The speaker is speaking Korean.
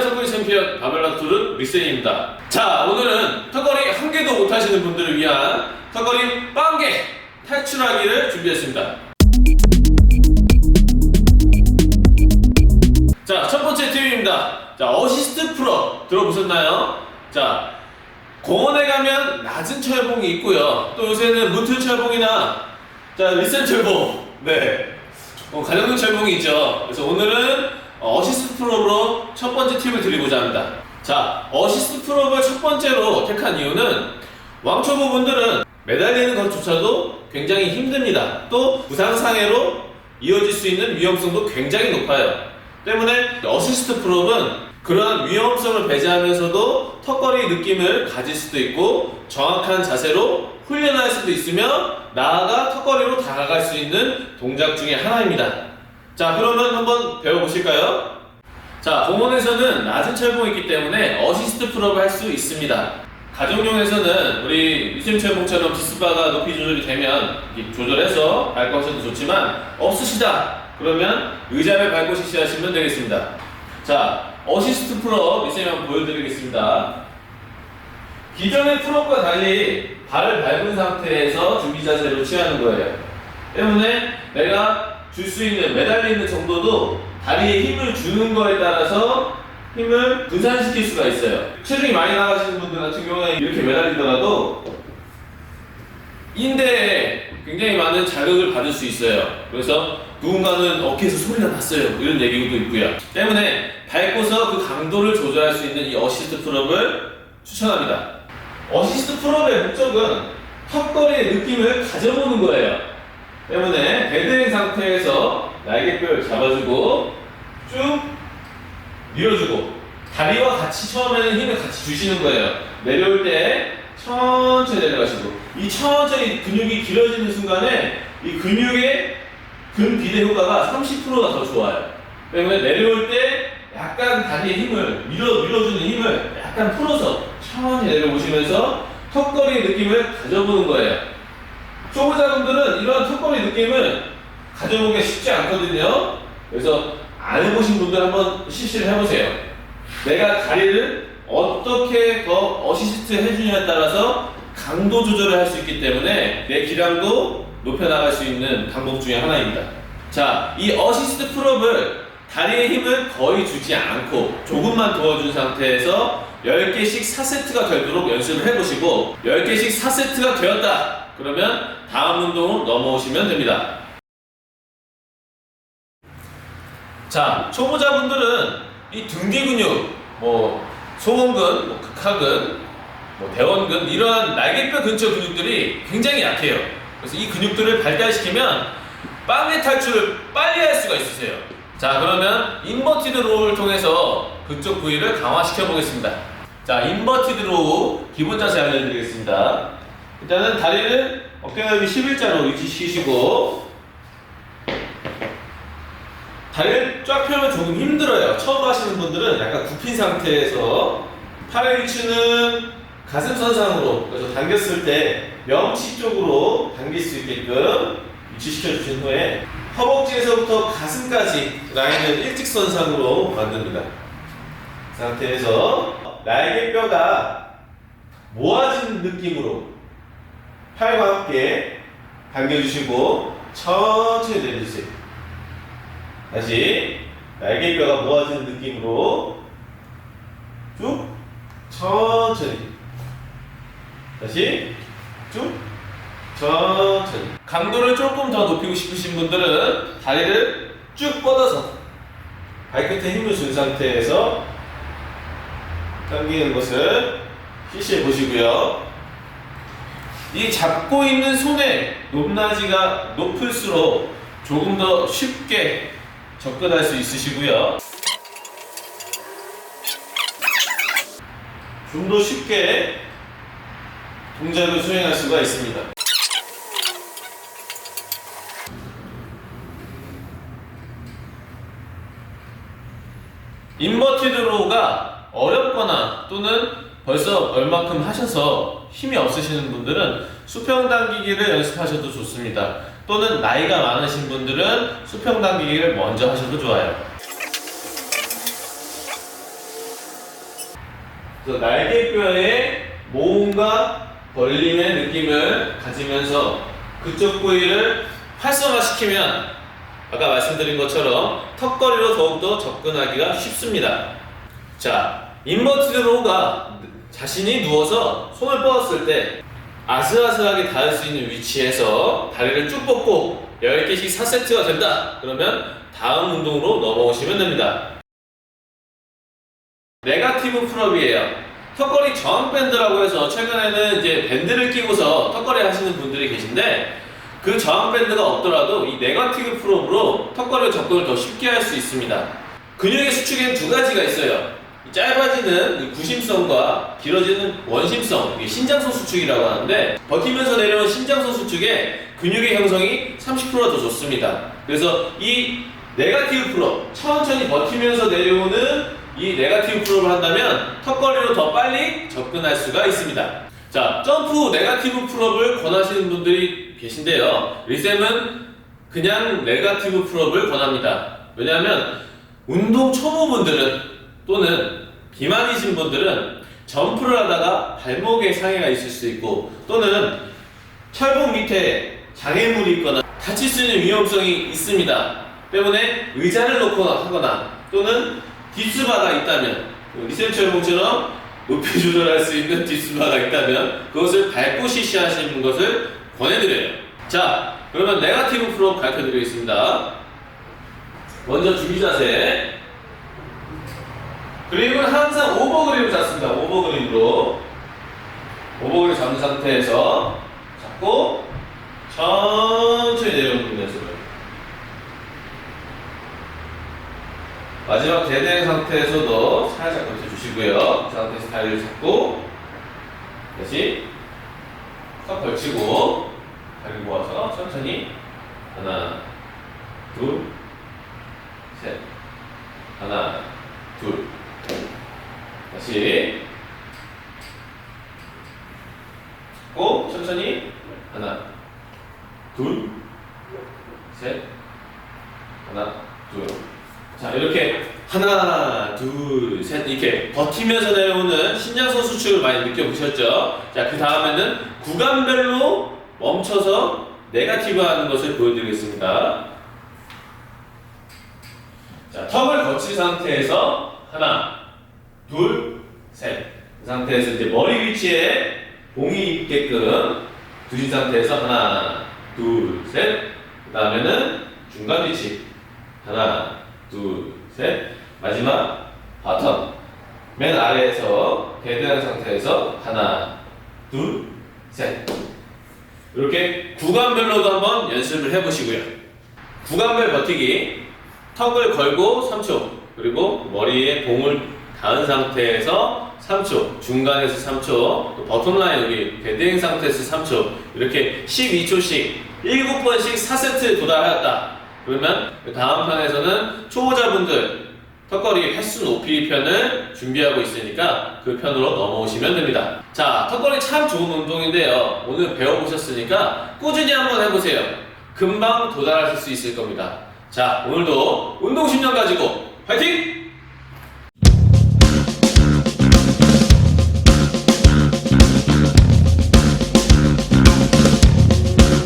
턱걸이 챔피언 바벨라 툴은 리센입니다. 자, 오늘은 턱걸이 한 개도 못 하시는 분들을 위한 턱걸이 빵개 탈출하기를 준비했습니다. 자, 첫 번째 팁입니다. 자, 어시스트 프로 들어보셨나요? 자, 공원에 가면 낮은 철봉이 있고요. 또 요새는 문틀 철봉이나 자, 리센 철봉. 네. 어, 가정용 철봉이 있죠. 그래서 오늘은 어시스트 프로로 첫 번째 팁을 드리고자 합니다. 자, 어시스트 프로를 첫 번째로 택한 이유는 왕초보 분들은 매달리는 것조차도 굉장히 힘듭니다. 또 부상상해로 이어질 수 있는 위험성도 굉장히 높아요. 때문에 어시스트 프로는 그러한 위험성을 배제하면서도 턱걸이 느낌을 가질 수도 있고 정확한 자세로 훈련할 수도 있으며 나아가 턱걸이로 다가갈 수 있는 동작 중에 하나입니다. 자, 그러면 한번 배워보실까요? 자, 공원에서는 낮은 철봉이 있기 때문에 어시스트 풀업을 할 수 있습니다. 가정용에서는 우리 유심 철봉처럼 디스바가 높이 조절이 되면 조절해서 밟고 하셔도 좋지만 없으시다. 그러면 의자를 밟고 실시하시면 되겠습니다. 자, 어시스트 풀업 유쌤이 한번 보여드리겠습니다. 기존의 풀업과 달리 발을 밟은 상태에서 준비 자세로 취하는 거예요. 때문에 내가 줄 수 있는 매달리는 정도도 다리에 힘을 주는 거에 따라서 힘을 분산시킬 수가 있어요. 체중이 많이 나가시는 분들 같은 경우에 이렇게 매달리더라도 인대에 굉장히 많은 자극을 받을 수 있어요. 그래서 누군가는 어깨에서 소리가 났어요. 이런 얘기도 있고요. 때문에 밟고서 그 강도를 조절할 수 있는 이 어시스트 풀업을 추천합니다. 어시스트 풀업의 목적은 턱걸이의 느낌을 가져보는 거예요. 때문에 베드행 상태에서 날개뼈를 잡아주고 쭉 밀어주고 다리와 같이 처음에는 힘을 같이 주시는 거예요. 내려올 때 천천히 내려가시고 이 천천히 근육이 길어지는 순간에 이 근육의 근비대 효과가 30%가 더 좋아요. 때문에 내려올 때 약간 다리에 힘을 밀어 밀어주는 힘을 약간 풀어서 천천히 내려오시면서 턱걸이 느낌을 가져보는 거예요. 초보자분들은 이런 턱걸이 느낌을 가져보기가 쉽지 않거든요. 그래서 안 해보신 분들 한번 실시를 해보세요. 내가 다리를 어떻게 더 어시스트 해주냐에 따라서 강도 조절을 할 수 있기 때문에 내 기량도 높여나갈 수 있는 방법 중에 하나입니다. 자, 이 어시스트 풀업을 다리에 힘을 거의 주지 않고 조금만 도와준 상태에서 10개씩 4세트가 되도록 연습을 해보시고 10개씩 4세트가 되었다. 그러면 다음 운동으로 넘어오시면 됩니다. 자, 초보자분들은 이 등뒤 근육, 뭐 소원근, 뭐 극하근, 뭐 대원근 이러한 날개뼈 근처 근육들이 굉장히 약해요. 그래서 이 근육들을 발달시키면 빵의 탈출을 빨리 할 수가 있으세요. 자, 그러면 인버티드 로우를 통해서 그쪽 부위를 강화시켜 보겠습니다. 자, 인버티드 로우 기본 자세 알려드리겠습니다. 일단은 다리를 어깨 넓이 11자로 유지시키시고 다리를 쫙 펴면 조금 힘들어요. 처음 하시는 분들은 약간 굽힌 상태에서 팔의 위치는 가슴 선상으로 그래서 당겼을 때 명치 쪽으로 당길 수 있게끔 위치시켜 주신 후에 허벅지에서부터 가슴까지 라인을 일직선상으로 만듭니다. 그 상태에서 날개뼈가 모아진 느낌으로 팔과 함께 당겨주시고 천천히 내려주세요. 다시 날개뼈가 모아지는 느낌으로 쭉 천천히 다시 쭉 천천히 강도를 조금 더 높이고 싶으신 분들은 다리를 쭉 뻗어서 발끝에 힘을 준 상태에서 당기는 것을 실시해 보시고요. 이 잡고 있는 손의 높낮이가 높을수록 조금 더 쉽게 접근할 수 있으시고요. 좀 더 쉽게 동작을 수행할 수가 있습니다. 인버티드 로우가 어렵거나 또는 벌써 얼마큼 하셔서 힘이 없으시는 분들은 수평 당기기를 연습하셔도 좋습니다. 또는 나이가 많으신 분들은 수평 당기기를 먼저 하셔도 좋아요. 그래서 날개뼈에 모음과 벌림의 느낌을 가지면서 그쪽 부위를 활성화시키면 아까 말씀드린 것처럼 턱걸이로 더욱더 접근하기가 쉽습니다. 자, 인버티드 로우가 자신이 누워서 손을 뻗었을 때 아슬아슬하게 닿을 수 있는 위치에서 다리를 쭉 뻗고 10개씩 4세트가 된다. 그러면 다음 운동으로 넘어오시면 됩니다. 네가티브 풀업이에요. 턱걸이 저항 밴드라고 해서 최근에는 이제 밴드를 끼고서 턱걸이 하시는 분들이 계신데 그 저항 밴드가 없더라도 이 네가티브 풀업으로 턱걸이 접근을 더 쉽게 할 수 있습니다. 근육의 수축에는 두 가지가 있어요. 이 짧아지는 이 구심성과 길어지는 원심성, 신장성 수축이라고 하는데 버티면서 내려온 신장성 수축에 근육의 형성이 30%더 좋습니다. 그래서 이 네가티브 풀업, 천천히 버티면서 내려오는 이 네가티브 풀업을 한다면 턱걸이로 더 빨리 접근할 수가 있습니다. 자, 점프 네가티브 풀업을 권하시는 분들이 계신데요. 리쌤은 그냥 네가티브 풀업을 권합니다. 왜냐하면 운동 초보분들은 또는 비만이신 분들은 점프를 하다가 발목에 상해가 있을 수 있고 또는 철봉 밑에 장애물이 있거나 다칠 수 있는 위험성이 있습니다. 때문에 의자를 놓고 하거나 또는 딥스바가 있다면 리셈 철봉처럼 높이 조절할 수 있는 딥스바가 있다면 그것을 밟고 시시하시는 것을 권해드려요. 자, 그러면 네가티브 프로 가르쳐드리겠습니다. 먼저 주기 자세. 그림은 항상 오버 그림을 잡습니다. 오버 그림으로. 오버 그림 잡는 상태에서 잡고 천천히 내려오는 연습을. 마지막 대대 상태에서도 살짝 버텨주시고요. 그 상태에서 다리를 잡고 다시 턱 걸치고 다리를 모아서 천천히 하나, 둘, 셋, 하나, 둘. 다시 고 천천히 하나, 둘, 셋, 하나, 둘. 자 이렇게 하나, 둘, 셋 이렇게 버티면서 내려오는 신장선 수축을 많이 느껴보셨죠? 자그 다음에는 구간별로 멈춰서 네가티브 하는 것을 보여드리겠습니다. 자 턱을 거친 상태에서 하나, 둘, 셋. 그 상태에서 이제 머리 위치에 봉이 있게끔 두신 상태에서 하나, 둘, 셋. 그 다음에는 중간 위치. 하나, 둘, 셋. 마지막 바텀. 맨 아래에서 대대한 상태에서 하나, 둘, 셋. 이렇게 구간별로도 한번 연습을 해보시고요. 구간별 버티기. 턱을 걸고 3초. 그리고 머리에 봉을 닿은 상태에서 3초. 중간에서 3초. 또 버텀라인 여기 대대행 상태에서 3초. 이렇게 12초씩 7번씩 4세트 도달하였다. 그러면 그 다음 편에서는 초보자분들 턱걸이 횟수 높이 편을 준비하고 있으니까 그 편으로 넘어오시면 됩니다. 자, 턱걸이 참 좋은 운동인데요. 오늘 배워보셨으니까 꾸준히 한번 해보세요. 금방 도달하실 수 있을 겁니다. 자, 오늘도 운동 10년 가지고 화이팅!